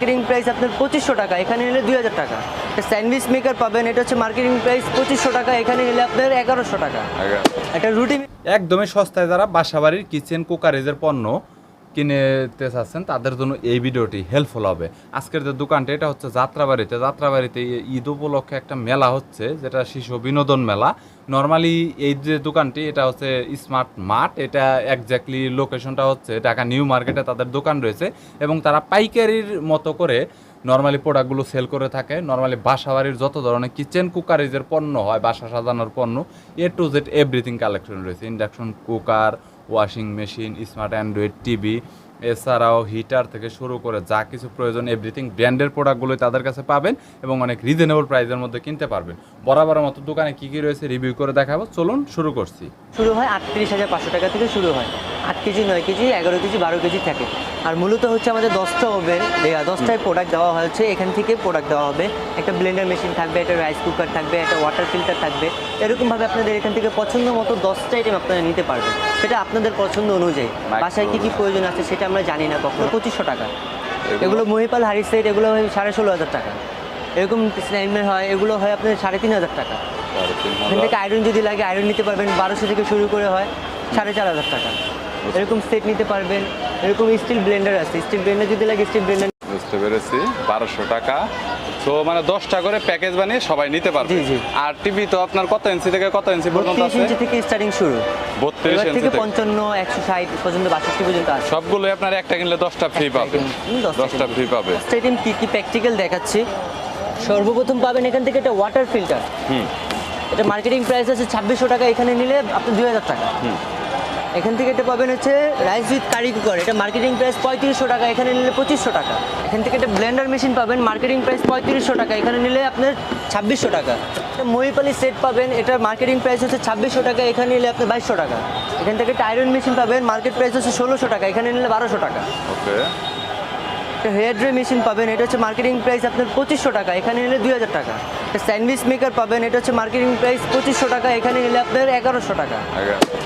Marketing price আপনার পঁচিশশো টাকা এখানে নিলে দুই হাজার টাকা। স্যান্ডউইচ মেকার পাবেন এটা হচ্ছে মার্কেটিং প্রাইস পঁচিশশো টাকা এখানে নিলে আপনার এগারোশো টাকা। একটা রুটি একদমই সস্তায় যারা বাসাবাড়ির কিচেন কুকারেজের পণ্য কিনেতে চাচ্ছেন তাদের জন্য এই ভিডিওটি হেল্পফুল হবে। আজকের যে দোকানটা, এটা হচ্ছে যাত্রাবাড়িতে। যাত্রাবাড়িতে ঈদ উপলক্ষে একটা মেলা হচ্ছে, যেটা শিশু বিনোদন মেলা। নর্মালি এই যে দোকানটি, এটা হচ্ছে স্মার্ট মার্ট এটা একজাক্টলি লোকেশনটা হচ্ছে ঢাকা নিউ মার্কেটে তাদের দোকান রয়েছে এবং তারা পাইকারির মতো করে নর্মালি প্রোডাক্টগুলো সেল করে থাকে। নর্মালি বাসাবাড়ির যত ধরনের কিচেন কুকারেজের পণ্য হয়, বাসা সাজানোর পণ্য A to Z everything collection রয়েছে। Induction cooker washing machine, smart Android, TV, এছাড়াও হিটার থেকে শুরু করে যা কিছু প্রয়োজন এভরিথিং ব্র্যান্ডের প্রোডাক্টগুলোই তাদের কাছে পাবেন এবং অনেক রিজনেবল প্রাইসের মধ্যে কিনতে পারবেন। বরাবর মতো দোকানে কী কী রয়েছে রিভিউ করে দেখাবো। চলুন শুরু করছি। শুরু হয় আটত্রিশ হাজার পাঁচশো টাকা থেকে শুরু হয়। আট কেজি নয় কেজি এগারো কেজি বারো কেজি থাকে। আর মূলত হচ্ছে আমাদের দশটা ওভেন দশটায় প্রোডাক্ট দেওয়া হচ্ছে। এখান থেকে প্রোডাক্ট দেওয়া হবে। একটা ব্লেন্ডার মেশিন থাকবে একটা রাইস কুকার থাকবে একটা ওয়াটার ফিল্টার থাকবে। এরকমভাবে আপনাদের এখান থেকে পছন্দ মতো দশটা আইটেম আপনারা নিতে পারবেন। সেটা আপনাদের পছন্দ অনুযায়ী। বাসায় কী কী প্রয়োজন আছে সেটা আমরা জানি না কখনো। পঁচিশশো টাকা। এগুলো মহিপাল হারি সেট এগুলো হয় সাড়ে ষোলো হাজার টাকা। এরকম স্ন্যাইমের হয় এগুলো হয় আপনার সাড়ে তিন হাজার টাকা। এখান থেকে আয়রন যদি লাগে আয়রন নিতে পারবেন। বারোশো থেকে শুরু করে হয় সাড়ে চার হাজার টাকা। এরকম সেট নিতে পারবেন এরকম স্টিল ব্লেন্ডার আছে। স্টিল ব্লেন্ডার যদি লাগে স্টিল ব্লেন্ডার বুঝতে পেরেছি বারোশো টাকা। তো মানে দশটা করে প্যাকেজ বানিয়ে সবাই নিতে পারবে। আর টিভি তো আপনার কত ইঞ্চি থেকে কত ইঞ্চি পর্যন্ত আছে? ইঞ্চি থেকে স্টার্টিং শুরু। বত্রিশ থেকে পঞ্চান্ন একশো ষাট পর্যন্ত বাষট্টি পর্যন্ত আছে। সবগুলোই আপনার একটা কিনলে দশটা ফ্রি পাবে। দশটা ফ্রি পাবে। ফার্স্ট আইটেম কী কী প্র্যাকটিক্যাল দেখাচ্ছি? সর্বপ্রথম পাবেন এখান থেকে একটা ওয়াটার ফিল্টার হুম। এটা মার্কেটিং প্রাইস আছে ছাব্বিশশো টাকা এখানে নিলে আপনি দুই হাজার টাকা। হুম। এখান থেকে এটা পাবেন হচ্ছে রাইস উইথ কারি কুকার এটা মার্কেটিং প্রাইস পঁয়ত্রিশশো টাকা এখানে নিলে পঁচিশশো টাকা। এখান থেকে একটা ব্লেন্ডার মেশিন পাবেন মার্কেটিং প্রাইস পঁয়ত্রিশশো টাকা। এখানে নিলে আপনার ছাব্বিশশো টাকা। একটা মহিপালি সেট পাবেন এটার মার্কেটিং প্রাইস হচ্ছে ছাব্বিশশো টাকা এখানে নিলে আপনার বাইশশো টাকা। এখান থেকে একটা আয়রন মেশিন পাবেন মার্কেট প্রাইস হচ্ছে ষোলোশো টাকা এখানে নিলে বারোশো টাকা। ওকে। একটা হেয়ার ড্রাই মেশিন পাবেন এটা হচ্ছে মার্কেটিং প্রাইস আপনার পঁচিশশো টাকা এখানে নিলে দুই হাজার টাকা। স্যান্ডউইচ মেকার পাবেন। এটা হচ্ছে মার্কেটিং প্রাইস পঁচিশশো টাকা এখানে নিলে আপনার এগারোশো টাকা।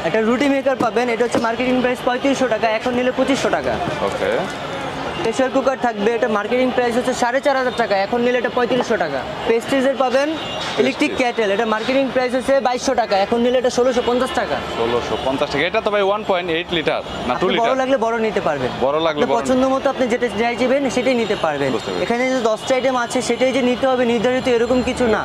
একটা রুটি মেকার পাবেন এটা হচ্ছে মার্কেটিং প্রাইস পঁয়ত্রিশশো টাকা এখন নিলে পঁচিশশো টাকা। ওকে। প্রেশার কুকার থাকবে এটা মার্কেটিং প্রাইস হচ্ছে সাড়ে চার হাজার টাকা এখন নিলে এটা পঁয়ত্রিশশো টাকা। পেস্ট্রিজের পাবেন ইলেকট্রিক ক্যাটেল এটা মার্কেটিং প্রাইস হচ্ছে বাইশশো টাকা এখন নিলে এটা ষোলোশো পঞ্চাশ টাকা। ষোলোশো পঞ্চাশ টাকা এটা তো ভাই ওয়ান পয়েন্ট এইট লিটার না টু আপনি বড় লাগলে বড় নিতে পারবেন। বড় লাগলে বড় পছন্দ মতো আপনি যেটা চাইবেন সেটাই নিতে পারবেন। এখানে যে দশটা আইটেম আছে সেটাই যে নিতে হবে নির্ধারিত এরকম কিছু না।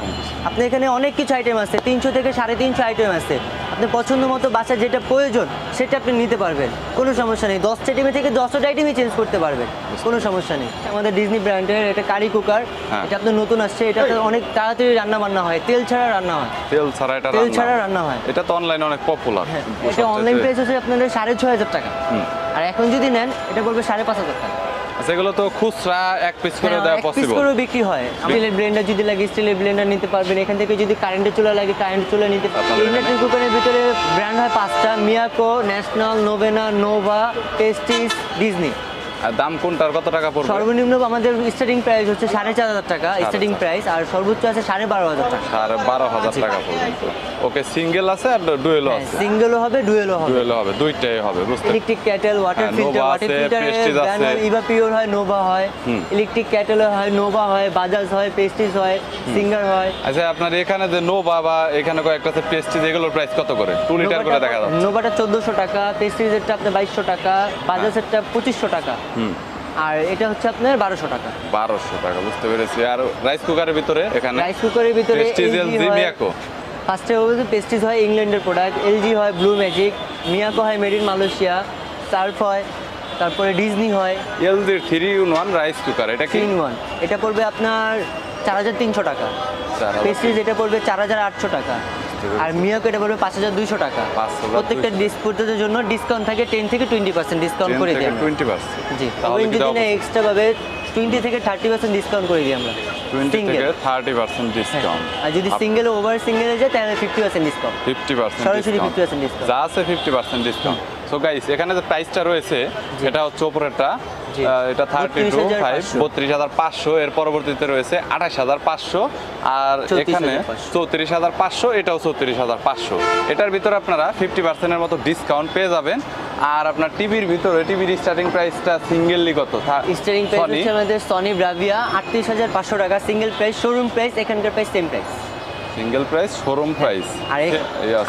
আপনি এখানে অনেক কিছু আইটেম আছে তিনশো থেকে সাড়ে তিনশো আইটেম আছে। আপনি পছন্দ মতো বাসায় যেটা প্রয়োজন সেটা আপনি নিতে পারবেন। কোনো সমস্যা নেই দশটা আইটেমে থেকে দশটা আইটেমই চেঞ্জ করতে পারবেন কোনো সমস্যা নেই। আমাদের ডিজনি ব্র্যান্ডের এটা কারি কুকার হ্যাঁ। এটা আপনার নতুন আসছে এটা অনেক তাড়াতাড়ি রান্না বান্না হয় তেল ছাড়া রান্না হয়। তেল ছাড়া এটা তেল ছাড়া রান্না হয়। এটা তো অনলাইনে অনেক পপুলার হ্যাঁ এটা অনলাইন প্রাইস হচ্ছে আপনাদের সাড়ে ছয় হাজার টাকা। আর এখন যদি নেন এটা পড়বে সাড়ে পাঁচ হাজার টাকা। সেগুলো তো খুচরা এক পিস করে হ্যাঁ, দেওয়া এক পিস পসিবল করেও বিক্রি হয়। স্টিলের ব্লেন্ডার যদি লাগে স্টিলের ব্লেন্ডার নিতে পারবেন। এখান থেকে যদি কারেন্টের চুলা লাগে কারেন্ট চুলা নিতে পারবেন। ইলেকট্রিক কুকারের ভিতরে ব্র্যান্ড হয় পাঁচটা মিয়াকো ন্যাশনাল নোভেনা নোভা টেস্টিস ডিজনি দাম কোনটার কত টাকা পড়বে? সর্বনিম্ন আমাদের স্টার্টিং প্রাইস হচ্ছে সাড়ে চার হাজার টাকা স্টার্টিং প্রাইস আর সর্বোচ্চ আছে সাড়ে বারো হাজার টাকা। সাড়ে বারো হাজার টাকা পর্যন্ত। ওকে সিঙ্গেল আছে আর ডুয়েলও হ্যাঁ আছে? সিঙ্গেলও হবে ডুয়েলও হবে। ডুয়েলও হবে দুইটাই হবে বুঝতে electric kettle water filter water. Brand Eva Pure হয় নোভা হয়। ইলেকট্রিক ক্যাটেল হয় নোভা হয় বাজাজ হয় পেস্টিস হয় সিঙ্গার হয়। আচ্ছা আপনার এখানে যে নোভা বা এখানে কয়েকটা আছে পেস্টিজ এগুলোর প্রাইস কত করে? টু লিটার করে দেখা যাচ্ছে। নোভাটা চোদ্দোশো টাকা পেস্টিজেরটা আপনার বাইশশো টাকা বাজাজেরটা পঁচিশশো টাকা। হুম আর এটা হচ্ছে আপনার বারোশো টাকা। বারোশো টাকা বুঝতে পেরেছি। আর রাইস কুকারের ভিতরে এখানে রাইস কুকারের ভিতরে। ফার্স্টে বলতে পেস্টিজ হয় ইংল্যান্ডের প্রোডাক্ট এলজি হয় ব্লু ম্যাজিক মিয়াকো হয় মেড ইন মালয়েশিয়া সার্ফ হয় তারপরে ডিজনি হয়। LG three in one rice cooker এটা কি? তিন ওয়ান এটা পড়বে আপনার চার হাজার তিনশো টাকা। পেস্টিজ এটা পড়বে চার হাজার আটশো টাকা। আর এটা পড়বে পাঁচ হাজার দুইশো টাকা। প্রত্যেকটা ডিসপুটের জন্য ডিসকাউন্ট থাকে টেন থেকে টোয়েন্টি পার্সেন্ট ডিসকাউন্ট করে দিই টোয়েন্টি পার্সেন্ট জি তাহলে ওভেন কি যদি দেওয়া না এক্সট্রা পাবে টোয়েন্টি থেকে থার্টি পার্সেন্ট ডিসকাউন্ট করে দিই আমরা। টোয়েন্টি সিঙ্গেল থেকে থার্টি পার্সেন্ট ডিসকাউন্ট আর যদি সিঙ্গেল ওভার সিঙ্গেলে যায় তাহলে fifty percent discount fifty percent সরাসরি 50% discount। যা আছে fifty percent discount so guys এখানে যে প্রাইসটা রয়েছে এটা হচ্ছে ওপরেরটা এটা থার্টি টু ফাইভ 32,500 বত্রিশ হাজার পাঁচশো এর পরবর্তীতে রয়েছে আঠাশ হাজার পাঁচশো আর এখানে চৌত্রিশ হাজার পাঁচশো এটাও চৌত্রিশ হাজার পাঁচশো। এটার ভিতরে আপনারা ফিফটি পার্সেন্টের মতো ডিসকাউন্ট পেয়ে যাবেন। আর আপনার টিভির ভিতরে টিভির স্টার্টিং প্রাইসটা সিঙ্গেললি কত? Starting price? হচ্ছে আমাদের সনি ব্রাভিয়া আটত্রিশ হাজার পাঁচশো টাকা। সিঙ্গেল প্রাইস শোরুম প্রাইস এখানকার price same price single price showroom price আর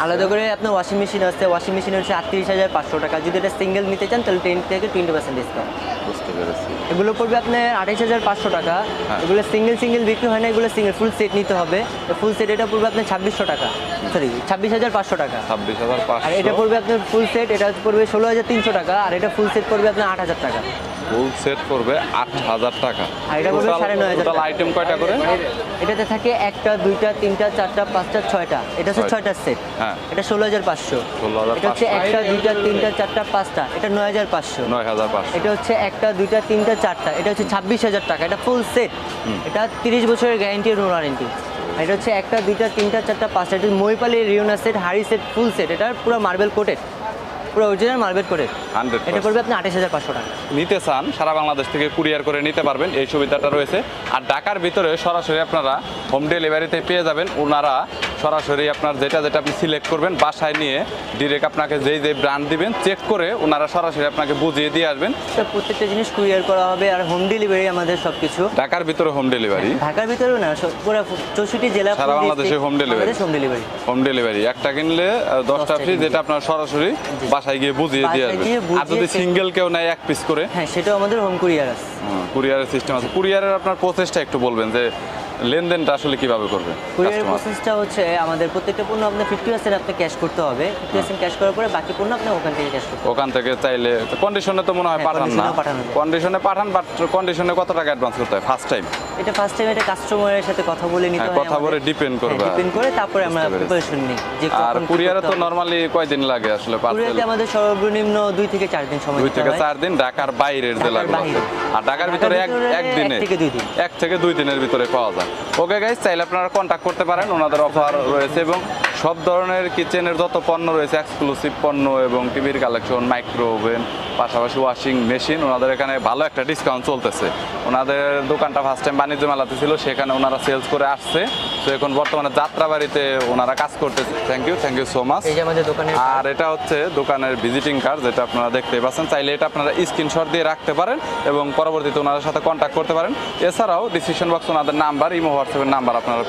আলাদা করে আপনার ওয়াশিং মেশিন আছে ওয়াশিং মেশিন হচ্ছে আটত্রিশ হাজার পাঁচশো টাকা। যদি এটা সিঙ্গেল নিতে চান তাহলে টেন থেকে টোয়েন্টি পার্সেন্ট ডিসকাউন্ট বুঝতে পেরেছি। এগুলো পড়বে আপনার আঠাইশ হাজার পাঁচশো টাকা। হ্যাঁ। এগুলো সিঙ্গেল সিঙ্গেল বিক্রি হয় না এগুলো সিঙ্গেল ফুল সেট নিতে হবে। ফুল সেট এটা পড়বে আপনার ছাব্বিশশো টাকা। সরি ছাব্বিশ হাজার পাঁচশো টাকা। ছাব্বিশ হাজার আর এটা পড়বে আপনার ফুল সেট এটা পড়বে ষোলো হাজার তিনশো টাকা। আর এটা ফুল সেট পড়বে আপনার আট হাজার টাকা। ফুল সেট করবে আট হাজার টাকা। আর এটা পড়বে সাড়ে নয় হাজার টাকা। আইটেম কয়টা করে? এটাতে থাকে একটা দুইটা তিনটা চারটা পাঁচটা ছয়টা। এটা হচ্ছে ছয়টা। সেট হ্যাঁ। এটা ষোলো হাজার পাঁচশো এটা হচ্ছে একটা দুইটা তিনটা চারটা পাঁচটা। এটা নয় হাজার পাঁচশো। নয় হাজার পাঁচশো। এটা হচ্ছে একটা দুইটা তিনটা চারটা। এটা হচ্ছে ছাব্বিশ হাজার টাকা। এটা ফুল সেট এটা তিরিশ বছরের গ্যারেন্টি রোল ওয়ারেন্টি এটা হচ্ছে একটা দুইটা তিনটা চারটা পাঁচটা। এটা মহিপালি রিওনা সেট হাড়ি সেট ফুল সেট এটা পুরো মার্বেল কোটেড পুরো অরিজিনাল মার্বেল কোটেড এটা পড়বে আপনি আঠাশ হাজার পাঁচশো টাকা। নিতে চান সারা বাংলাদেশ থেকে কুরিয়ার করে নিতে পারবেন। এই সুবিধাটা রয়েছে। আর ঢাকার ভিতরে সরাসরি আপনারা হোম ডেলিভারিতে পেয়ে যাবেন। ওনারা সরাসরি আপনার যেটা যেটা আপনি সিলেক্ট করবেন বাসায় নিয়ে ডিরেক্ট আপনাকে যেই যেই ব্র্যান্ড দিবেন চেক করে ওনারা সরাসরি আপনাকে বুঝিয়ে দিয়ে আসবেন। প্রত্যেকটা জিনিস কুরিয়ার করা হবে আর হোম ডেলিভারি আমাদের সব কিছু ঢাকার ভিতরে হোম ডেলিভারি ঢাকার ভিতরেও না পুরো চৌষট্টি জেলা সারা বাংলাদেশে home delivery। Home delivery home delivery একটা কিনলে দশটা ফ্রি যেটা আপনার সরাসরি বাসায় গিয়ে বুঝিয়ে দিয়ে আসবেন। আর যদি সিঙ্গেল কেউ নেয় এক পিস করে? হ্যাঁ সেটাও আমাদের হোম কুরিয়ার আছে। কুরিয়ারের সিস্টেম আছে। কুরিয়ারের আপনার প্রসেসটা একটু বলবেন যে লেনদেনটা আসলে কীভাবে করবে কুরিয়ার প্রসেসটা হচ্ছে আমাদের প্রত্যেকটা পণ্য আপনার ফিফটি পার্সেন্ট আপনি ক্যাশ করতে হবে। ফিফটি পার্সেন্ট ক্যাশ করার পরে বাকি পণ্য আপনি ওখান থেকে ক্যাশ করতে হবে। ওখান থেকে চাইলে কন্ডিশনে তো মনে হয় হ্যাঁ, পাঠান না। condition-এও পাঠানো যায়। কন্ডিশনে পাঠান বাট কন্ডিশনে কত টাকা অ্যাডভান্স করতে হয়? ফার্স্ট টাইম এটা ফার্স্ট টাইম এটা কাস্টমারের সাথে কথা বলে নিতে হ্যাঁ, হয় কথা বলে ডিপেন্ড করবে। ডিপেন্ড করে তারপরে আমরা প্রিপারেশন নিই যে আর কুরিয়ারে তো। নরমালি লাগে আসলে কুরিয়ারে আমাদের সর্বনিম্ন দুই থেকে চার দিন সময় 2 থেকে হয়। চার দিন ঢাকার বাইরের জেলাগুলো আর ঢাকার ভিতরে এক এক দিন। এক থেকে দুই দিনের ভিতরে পাওয়া যায় ওকে গাইস চাইলে আপনারা কন্টাক্ট করতে পারেন ওনাদের অফার রয়েছে এবং সব ধরনের কিচেনের যত পণ্য রয়েছে এক্সক্লুসিভ পণ্য এবং টিভির কালেকশন মাইক্রো ওভেন পাশাপাশি ওয়াশিং মেশিন ওনাদের এখানে ভালো একটা ডিসকাউন্ট চলতেছে। ওনাদের দোকানটা ফার্স্ট টাইম বাণিজ্য মেলাতে ছিল সেখানে ওনারা সেলস করে আসছে। তো এখন বর্তমানে যাত্রাবাড়িতে ওনারা কাজ করতেছে। Thank you thank you so much আর এটা হচ্ছে দোকানের ভিজিটিং কার্ড যেটা আপনারা দেখতে পাচ্ছেন। চাইলে এটা আপনারা স্ক্রিনশট দিয়ে রাখতে পারেন এবং পরবর্তীতে ওনাদের সাথে কন্ট্যাক্ট করতে পারেন। এছাড়াও ডিসিশন বক্স ওনাদের নাম্বার ইমো হোয়াটসঅ্যাপের নাম্বার আপনারা